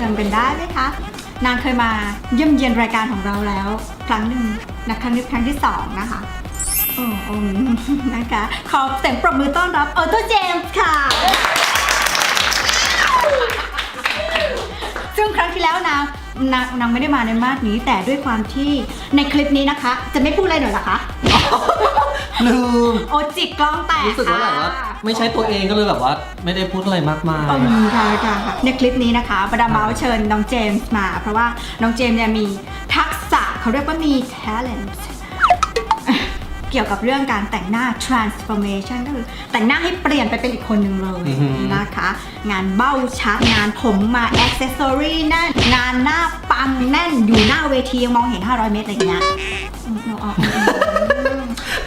จำกันได้ไหมคะ นางเคยมาเยี่ยมเยียนรายการของเราแล้ว ครั้งหนึ่งนะครั้งนี้ครั้งที่สองนะคะโอ้โอ้นะคะ ขอเสียงปรบมือต้อนรับออโตเจมส์ค่ะ ซึ่งครั้งที่แล้วนางนางนางไม่ได้มาในมาสนี้ แต่ด้วยความที่ในคลิปนี้นะคะ จะไม่พูดอะไรหน่อยเหรอคะ ลืม โอจิกกล้องแตกรู้สึกว่าแบบว่า ไม่ใช่ตัวเองก็เลยแบบว่า ไม่ได้พูดอะไรมากมาย อืมค่ะค่ะค่ะในคลิปนี้นะคะบรรดาเมาส์เชิญน้องเจมส์มา เพราะว่าน้องเจมส์เนี่ยมีทักษะเขาเรียกว่ามี talent เกี่ยวกับเรื่องการแต่งหน้า transformation ก็คือแต่งหน้าให้เปลี่ยนไปเป็นอีกคนหนึ่งเลยอือหือ นะคะ งานเบ้าชัด งานผมมา accessory แน่น งานหน้าปังแน่นอยู่หน้าเวทียังมองเห็น 500 เมตรอะไรอย่างเงี้ยอืมเอาเอาเอาเอา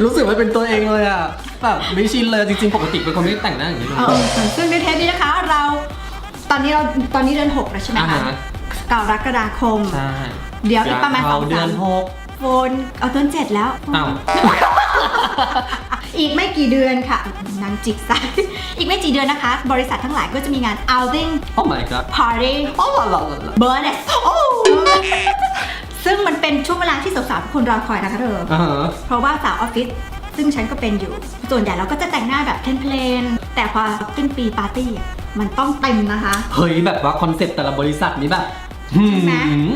รู้สึกว่าเป็นตัวเองเลยอะแบบไม่ชินเลยจริงๆ ปกติเป็นคนไม่แต่งหน้าอย่างนี้เลย เอาเอาซึ่งในเทปนี้นะคะ เราตอนนี้เราตอนนี้เดือน6แล้วใช่ไหมอ่าคะฮะกรกฎาคม ใช่เดี๋ยวอีกประมาณเสองเดืสาอมนหกโฟนเอาต้นเจ็ดแล้ว อ้าวอีกไม่กี่เดือนค่ะนางจิกซะอีกไม่กี่เดือนนะคะ บริษัททั้งหลายก็จะมีงาน outing โอ้ my god party โอ้หล่อหล่อหล่อ bonus ซึ่งมันเป็นช่วงเวลาที่สาวๆทุกคนรอคอยนะคะเธอ อ่าฮะเพราะว่าสาวออฟฟิศซึ่งฉันก็เป็นอยู่ ส่วนใหญ่เราก็จะแต่งหน้าแบบเพลนๆแต่พอขึ้นปีปาร์ตี้อะมันต้องเต็มนะคะ เฮ้ยแบบว่าคอนเซ็ปต์แต่ละบริษัทนี้แบบใช่ไหมหืม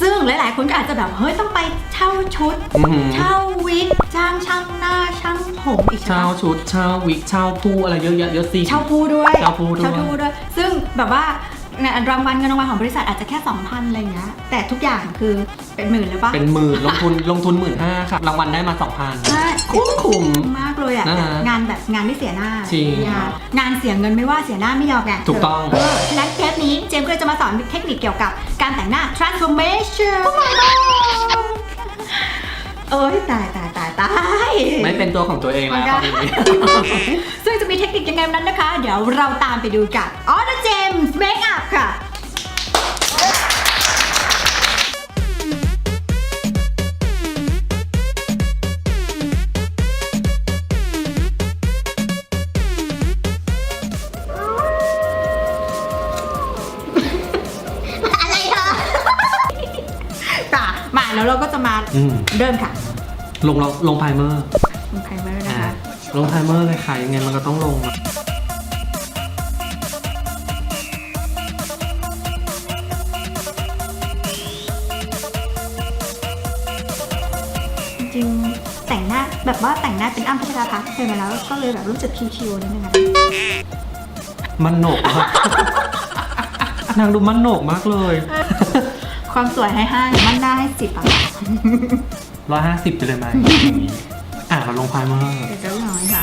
ซึ่งหลายๆ คนก็อาจจะแบบเฮ้ยต้องไปเช่าชุด อื้อหือ เช่าวิกจ้างช่างหน้าช่างผมอีกใช่เช่าไหมชุดเช่าวิกเช่าผู้อะไรเยอะแยะเยอะสิ เช่าผู้ด้วยเช่าผู้ด้วยด้วย ซึ่งแบบว่า เนี่ยรางวัลเงินรางวัลของบริษัทอาจจะแค่2,000อะไรเงี้ยแต่ทุกอย่างคือเป็นหมื่นเลยปะเป็นหมื่นลงทุนลงทุนหมื่นห้าครับรางวัลได้มาสองพัน ใช่คุ้มคุ้มมากเลยอะนะฮะแต่งานแบบงานไม่เสียหน้าจริงงานงานเสียเงินไม่ว่าเสียหน้าไม่ยอมไงถูกต้องเฉะนั้นเทปนี้เจมส์ก็เลยจะมาสอนเทคนิคเกี่ยวกับการแต่งหน้า transformation โอ้ my god เอ้ยตายตาย ตายตาย ไม่เป็นตัวของตัวเองแล้วมันก็ตอนนี้ ซึ่งจะมีเทคนิคยังไงนั้นนะคะ เดี๋ยวเราตามไปดูกันออ t เจมส์เมคอัพค่ะ อะไรเหรอค่ะ มาแล้วเราก็จะมาอืม เริ่มค่ะ ลงลงลงไพรเมอร์ลงไพรเมอร์นะอ่าคะ ลงไพรเมอร์เลยค่ะยังไงมันก็ต้องลงอะจริงๆแต่งหน้าแบบว่าแต่งหน้าเป็นอ้ำพัชราภาเคยมาแล้วก็เลยแบบรู้สึกคิวๆนิดนึงนะมันโหนกอะนางดูมันโหนกมากเลย ความสวยให้ห้ามั่นหน้าให้สิบอะ ร้อยห้าสิบไปเลยไหมอย่างนี้อะเราลงไพรเมอร์เดี๋ยวจะน้อยค่ะ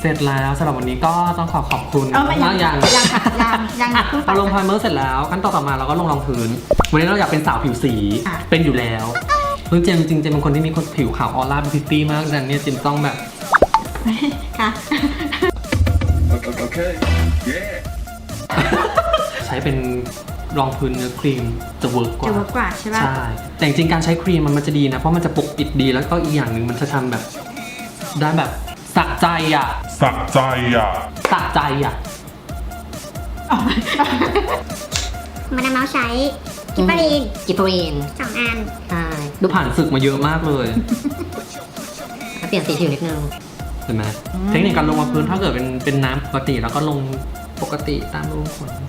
เสร็จแล้วสำหรับวันนี้ก็ต้องขอขอบคุณเออไม่ยังมากยังยังค่ะยังยังอะเพิ่งไป เราลงไพรเมอร์เสร็จแล้วขั้นตอนต่อมาเราก็ลงรองพื้น วันนี้เราอยากเป็นสาวผิวสีอะ เป็นอยู่แล้วเรื่องเจมส์จริงๆเจมส์เป็นคนที่มีคนผิวขาวออร่าเป็นพิตตี้มากดังนั้นเนี่ยเจมส์ต้องแบบ ค่ะ Okay. Yeah. ใช้เป็น รองพื้นเนื้อครีมจะเวิร์กกว่าจะเวิร์กกว่าใช่ป่ะใช่แต่จริงๆการใช้ครีมมันมันจะดีนะ เพราะมันจะปกปิดดีแล้วก็อีกอย่างหนึ่งมันจะทำแบบ ได้แบบสะใจอะสะใจอะ สะใจอะ มาดามเมาส์ใช้กิปปารีนกิปปรีนสองอัน ใช่ดูผ่านศึกมาเยอะมากเลย แล้วเปลี่ยนสีผิวนิดนึงเห็นไหมเทคนิคการลงมาพื้นถ้าเกิดเป็นเป็นน้ำปกติแล้วก็ลงปกติตามรูขนสิ้น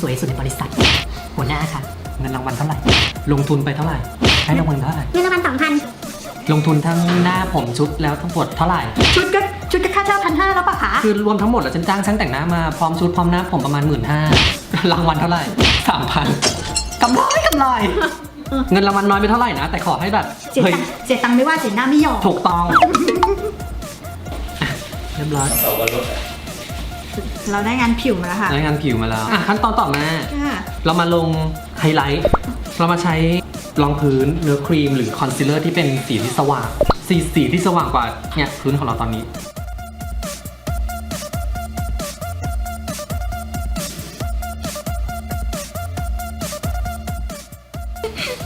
สวยที่สุดในบริษัท หัวหน้าค่ะเงินรางวัลเท่าไหร่ ลงทุนไปเท่าไหร่ ให้รางวัลเท่าไหร่ เงินรางวัลสองพันลงทุนทั้งหน้าผมชุดแล้วทั้งหมดเท่าไหร่ ชุดก็ชุดก็ค่าเช่าพันห้าแล้วปะคะคือรวมทั้งหมดแล้วฉันจ้างช่างแต่งหน้ามาพร้อมชุดพร้อมหน้าผมประมาณหมื่นห้ารางวัลเท่าไหร่สามพันกำไรกำไร เงินรางวัลน้อยไปเท่าไหร่นะ แต่ขอให้แบบเสียเฮ้ยตังค์เสียตังค์ไม่ว่าเสียหน้าไม่ยอม ถูกต้องอะเรียบร้อยเร เราได้งานผิวมาแล้วค่ะได้งานผิวมาแล้วอะขั้นตอนต่อมาเรามาลงไฮไลท์ เรามาใช้รองพื้นเนื้อครีมหรือคอนซีลเลอร์ที่เป็นสีที่สว่าง สีสีที่สว่างกว่าเนี่ยพื้นของเราตอนนี้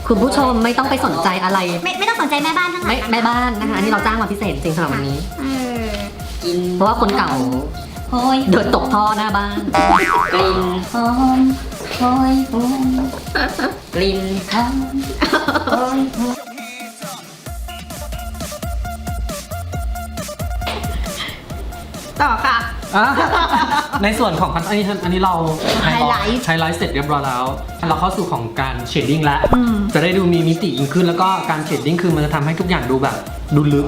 คุณผู้ชมไม่ต้องไปสนใจอะไร ไม่ไม่ต้องสนใจแม่บ้านทั้งหลายะแม่บ้านนะคะอันนี่เราจ้างมาพิเศษจริงสำหรับวันนี้เพราะว่าคนเก่า โอ้ยเดินตกท่อหน้าบ้านกลิ่นหอมโอยหอมกลิ่นหอมโอยหอมต่อค่ะ อะในส่วนของอันนี้อันนี้เราไฮไลท์ไฮไลท์เสร็จเรียบร้อยแล้ว เราเข้าสู่ของการเชดดิ้งแล้วอืมจะได้ดูมีมิติยิ่งขึ้น แล้วก็การเชดดิ้งคือมันจะทำให้ทุกอย่างดูแบบ ดูลึก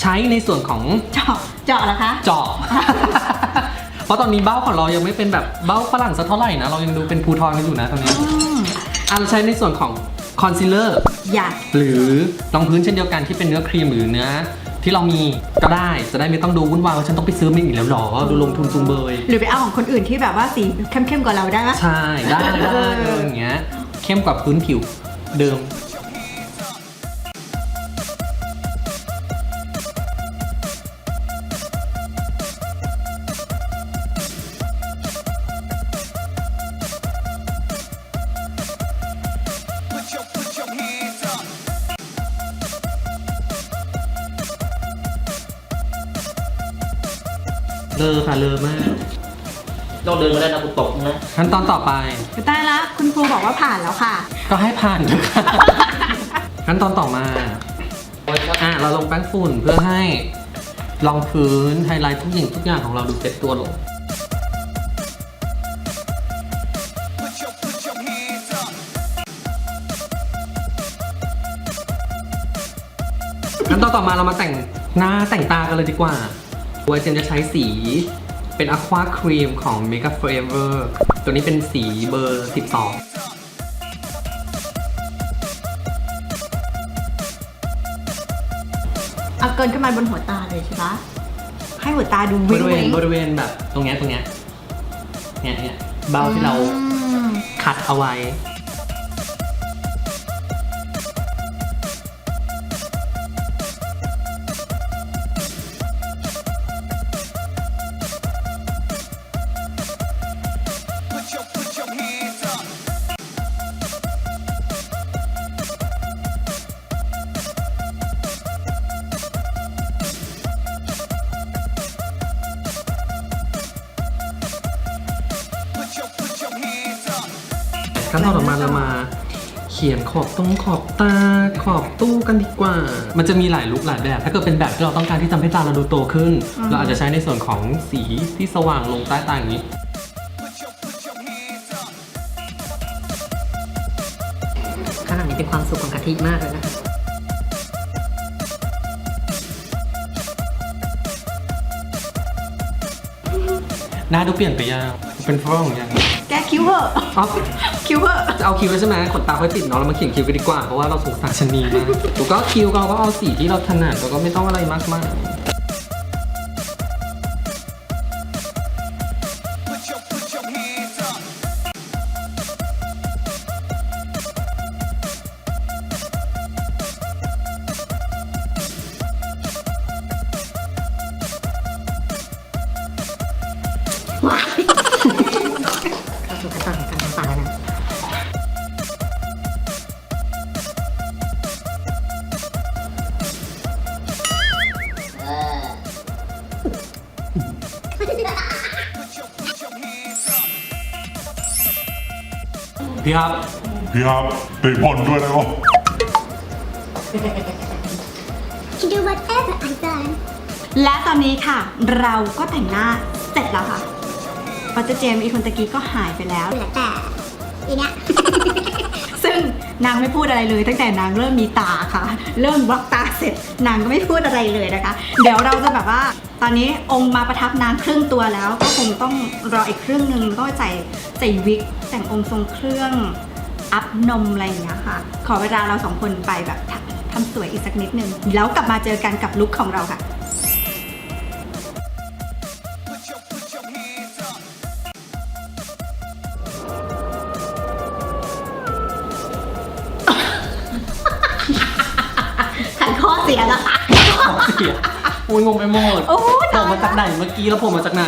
ใช้ในส่วนของเจาะเจาะเหรอคะ เจาะ เพราะตอนนี้เบ้าของเรายังไม่เป็นแบบเบ้าฝรั่งสักเท่าไหร่นะ เรายังดูเป็นภูทรกันอยู่นะตอนนี้อืมอะเราใช้ในส่วนของคอนซีลเลอร์อยากหรือรองพื้นเช่นเดียวกันที่เป็นเนื้อครีมหรือเนื้อที่เรามีก็ได้จะได้ไม่ต้องดูวุ่นวายว่าฉันต้องไปซื้อมาอีกแล้วหรอดูลงทุนจุงเบย หรือไปเอาของคนอื่นที่แบบว่าสีเข้มๆกว่าเราได้ไหมใช่ได้ได้เอออย่างเงี้ยเข้มกว่าพื้นผิวเดิม เลอค่ะเลอมากต้องเดินมาได้นะกูตกนะขั้นตอนต่อไปคือใต้ละคุณครูบอกว่าผ่านแล้วค่ะ ก็ให้ผ่านเถอะค่ะ ขั้นตอนต่อมา อะเราลงแป้งฝุ่นเพื่อให้รองพื้นไฮไลท์ทุกอย่างทุกอย่างของเราดูเซ็ตตัวลง ขั้นตอนต่อมาเรามาแต่งหน้าแต่งตากันเลยดีกว่า โดยเจนจะใช้สีเป็น Aqua Cream ของ Mega Forever ตัวนี้เป็นสีเบอร์ 12เอาเกินขึ้นมาบนหัวตาเลยใช่ปะให้หัวตาดูบวิ้งริเวณวิ้ง บริเวณแบบตรงเนี้ยตรงเนี้ยเนี่ยเนี่ยเบ้าที่เราอืมคัดเอาไว้ ขั้นตอนต่อมาเรามาเขียนขอบตรงขอบตาขอบตู้กันดีกว่า มันจะมีหลายลุคหลายแบบ ถ้าเกิดเป็นแบบที่เราต้องการที่ทำให้ตาเราดูโตขึ้น เราอาจจะใช้ในส่วนของสีที่สว่างลงใต้ตาอย่างนี้ ขนาดนี้เป็นความสุขของกะทิมากเลยนะคะหน้าดูเปลี่ยนไปยังเป็นฝรั่งยัง แกคิ้วเหอะอ๋อคิ้วเหอะจะเอาคิวแล้วใช่ไหมขนตาค่อยติดเนาะเรามาเขียนคิวกันดีกว่าเพราะว่าเราสงสารชะนีมากถูกก็คิวเราก็เอาสีที่เราถนัดเราก็ไม่ต้องอะไรมากมาย พี่ครับ พี่ครับเตะบอลด้วยนะวะคิดดู whatever I done และตอนนี้ค่ะ เราก็แต่งหน้าเสร็จแล้วค่ะปัจเจเจมส์อีคนตะกี้ก็หายไปแล้ว เหลือแต่อีเนี้ย ซึ่งนางไม่พูดอะไรเลย ตั้งแต่นางเริ่มมีตาค่ะ เริ่มบล็อกตาเสร็จนางก็ไม่พูดอะไรเลยนะคะ เดี๋ยวเราจะแบบว่า ตอนนี้องค์มาประทับนางครึ่งตัวแล้ว ก็คงต้องรออีกครึ่งหนึ่งต้องใส่ใส่วิกแต่งองค์ทรงเครื่องอัพนมอะไรอย่างเงี้ยค่ะ ขอเวลาเราสองคนไปแบบทำทำสวยอีกสักนิดนึง แล้วกลับมาเจอกันกับลุคของเราค่ะขันข้อเสียแล้วค่ะเสียโอ้ยงงไปหมดโอ้ยผมมาจากไหนเมื่อกี้แล้วผมมาจากไหน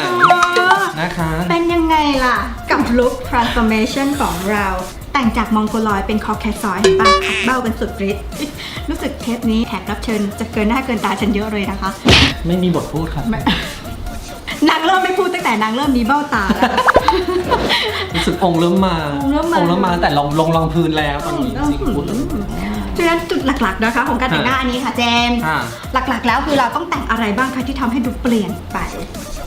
นะคะ เป็นยังไงล่ะ กับลุค transformation ของเรา แต่งจากมองโกลอยเป็นคอแคซอยเห็นปะขัดเบ้ากันสุดฤทธิ์รู้สึกเทปนี้แขกรับเชิญจะเกินหน้าเกินตาฉันเยอะเลยนะคะ ไม่มีบทพูดครับ นางเริ่มไม่พูดตั้งแต่นางเริ่มมีเบ้าตาแล้ว รู้สึกองค์เริ่มมาองค์เริ่มมา องค์เริ่มมาแต่ลงลงรองพื้นแล้วตอนนี้จริงๆพูด เลยฉะนั้นจุดหลักๆนะคะของการแต่งหน้าอันนี้ค่ะเจมส์อ่า หลักๆ แล้วคือเราต้องแต่งอะไรบ้างคะที่ทำให้ดูเปลี่ยนไป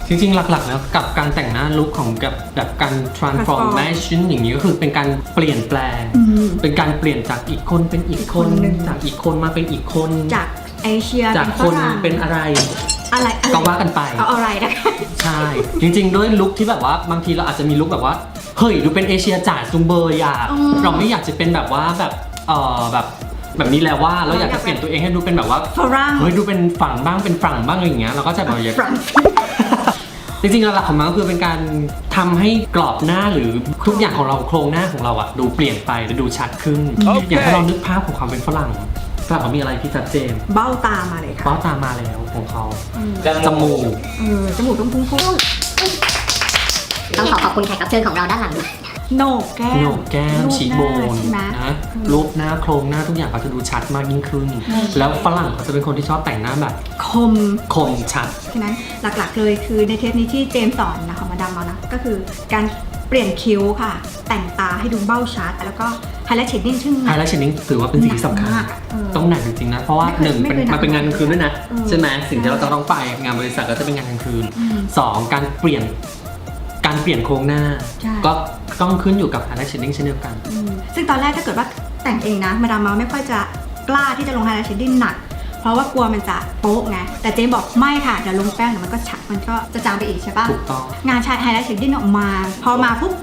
จริงๆ หลักๆ แล้วกับการแต่งหน้าลุคของกับแบบการ transformation อย่างนี้ก็คือเป็นการเปลี่ยนแปลง อืมเป็นการเปลี่ยนจากอีกคนเป็นอีกคน อีกคนหนึ่ง จากอีกคนมาเป็นอีกคน จากเอเชียจากเป็นคนฝรั่งเป็นอะไร อะไรอะไรก็ว่ากันไป เอาอะไรนะคะ ใช่ จริงๆ ด้วยลุคที่แบบว่าบางทีเราอาจจะมีลุคแบบว่า เฮ้ย ดูเป็นเอเชียจ๋าจุงเบยอะเราไม่อยากจะเป็นแบบว่าแบบเออแบบ แบบนี้แล้วว่าเราอยากจะเปลี่ยนตัวเองให้ดูเป็นแบบว่าฝรั่งเฮ้ยดูเป็นฝั่งบ้างเป็นฝั่งบ้างอะไรอย่างเงี้ยเราก็จะแบบอยาก ฝรั่ง จริงๆหลักๆของมันก็คือเป็นการทำให้กรอบหน้าหรือทุกอย่างของเราโครงหน้าของเราอะดูเปลี่ยนไปและดูชัดขึ้นอย่างถ้าเรานึกภาพของความเป็นฝรั่งฝรั่งเขามีอะไรที่ชัดเจนเบ้าตามาเลยค่ะเบ้าตามมาแล้วของเขาจจมูก เออจมูกต้องพุ่ง ต้องขอขอบคุณแขกรับเชิญของเราด้านหลังๆโหนกแก้มโหนกแก้มรูปชีโบนหาใช่ไหม นะรูปหน้าโครงหน้าทุกอย่างเขาจะดูชัดมากยิ่งขึ้นแล้วฝรั่งเขาจะเป็นคนที่ชอบแต่งหน้าแบบคม คมชัด ฉะนั้นหลักๆเลยคือในเทปนี้ที่เจมส์สอนนะของมาดามเรานะ ก็คือการเปลี่ยนคิ้วค่ะ แต่งตาให้ดูเบ้าชัด แล้วก็ไฮไลท์เชดดิ้งซึ่ง ไฮไลท์เชดดิ้งถือว่าเป็นสิ่งที่สำคัญ หนักมากอะเออต้องหนักจริงๆนะ เพราะว่าไม่เคยหนึ่งเป็นไม่เคยหนักมันเป็นงานกลางคืนด้วยนะ เออใช่ไหมสิ่งที่เราจะต้องไปงานบริษัทก็จะเป็นงานกลางคืนอืม สองการเปลี่ยน การเปลี่ยนโครงหน้า ใช่ ก็ต้องขึ้นอยู่กับไฮไลท์เชดดิ้งเช่นเดียวกัน อืมซึ่งตอนแรกถ้าเกิดว่าแต่งเองนะ มาดามเมาไม่ค่อยจะกล้าที่จะลงไฮไลท์เชดดิ้งหนัก เพราะว่ากลัวมันจะโป๊ะไง แต่เจมบอกไม่ค่ะ เดี๋ยวลงแป้งเดี๋ยวมันก็ฉะมันก็จะจางไปอีกใช่ปะ ถูกต้อง งานชายไฮไลท์เชดดิ้งออกมา พอมาปุ๊บ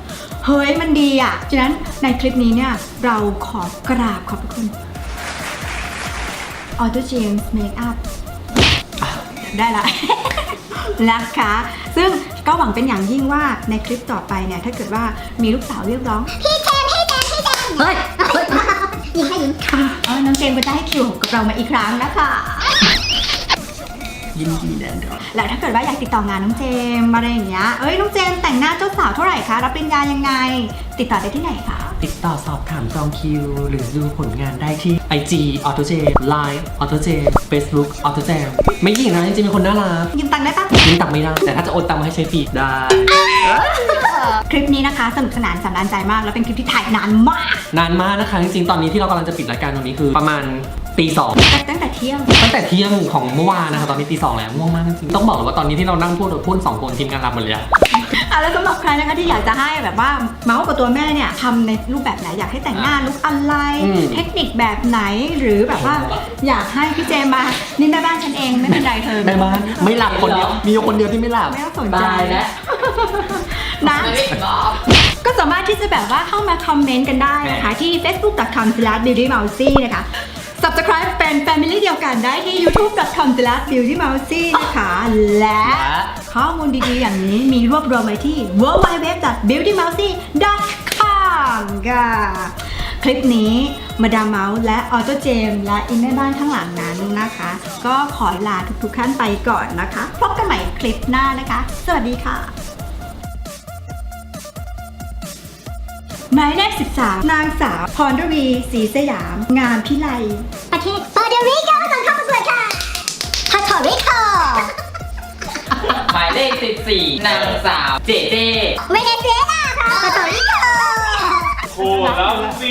เฮ้ยมันดีอะฉะนั้นในคลิปนี้เนี่ย เราขอกราบขอบพระคุณ Auto James Makeup ได้ละ นะคะ ซึ่ง ก็หวังเป็นอย่างยิ่งว่าในคลิปต่อไปเนี่ยถ้าเกิดว่ามีลูกสาวเรียกร้องพี่เจมพี่เจมพี่เจมเฮ้ยยิ้มให้ยิ้มเออน้องเจมส์ก็จะให้คิวกับเรามาอีกครั้งนะคะ ยินดีแน่นอนแล้วถ้าเกิดว่าอยากติดต่องานน้องเจมส์อะไรอย่างเงี้ยเอ้ยน้องเจมส์แต่งหน้าเจ้าสาวเท่าไหร่คะรับปริญญายังไง ติดต่อได้ที่ไหนคะ ติดต่อสอบถามจองคิว หรือดูผลงานได้ที่ IG Auto J Line Auto J Facebook Auto J ไม่ยิ่งนะจริงๆเป็นคนน่ารักยืมตังค์ได้ปะยิงตังค์ไม่ได้แต่ถ้าจะโอนตังค์มาให้ใช้ฟรีได้ คลิปนี้นะคะสนุกสนานสำราญใจมาก แล้วเป็นคลิปที่ถ่ายนานมาก นานมากนะคะจริงๆตอนนี้ที่เรากำลังจะปิดรายการตรงนี้คือประมาณ ตีสองตั้งแต่เที่ยง ตั้งแต่เที่ยงของเมื่อวานนะคะตอนนี้ตีสองแล้วง่วงมากจริงๆต้องบอกเลยว่าตอนนี้ที่เรานั่งพูดเราพูดสองคนทีมงานรับหมดเลยอะ อะแล้วสำหรับใครนะคะที่อยากจะให้แบบว่าเมาส์กับตัวแม่เนี่ยทำในรูปแบบไหนอยากให้แต่งหน้าลุกอะไร อืม เทคนิคแบบไหนหรือแบบว่าอยากให้พี่เจมมานี่แม่บ้านฉันเองไม่เป็นไรเธอแม่บ้านไม่หลับคนเดียวมีอยู่คนเดียวที่ไม่หลับ ไม่ต้องสนใจตายแล้วนะก็สามารถที่จะแบบว่าเข้ามาคอมเมนต์กันได้นะคะ ที่ facebook.com/beautymousy นะคะ subscribe เป็น family เดียวกันได้ที่ youtube.com/beautymousy นะคะ และข้อมูลดีๆ อย่างนี้มีรวบรวมไว้ที่ www.beautymousy.com ค่ะคลิปนี้มาดามเมาส์และออโตเจมและอินแม่บ้านข้างหลังนั้นนะคะ ก็ขอลาทุกๆท่านไปก่อนนะคะ พบกันใหม่คลิปหน้านะคะ สวัสดีค่ะ มายเลข13 นางสาวพรรวีศรีสยาม งามพิไล ประเทศปาเดริโกส่งเข้าประกวดค่ะพาทอริโกหมายเลข 14 นางสาวเจเจเวเนซุเอลาค่ะปาทอริโก โคตรแล้วสิ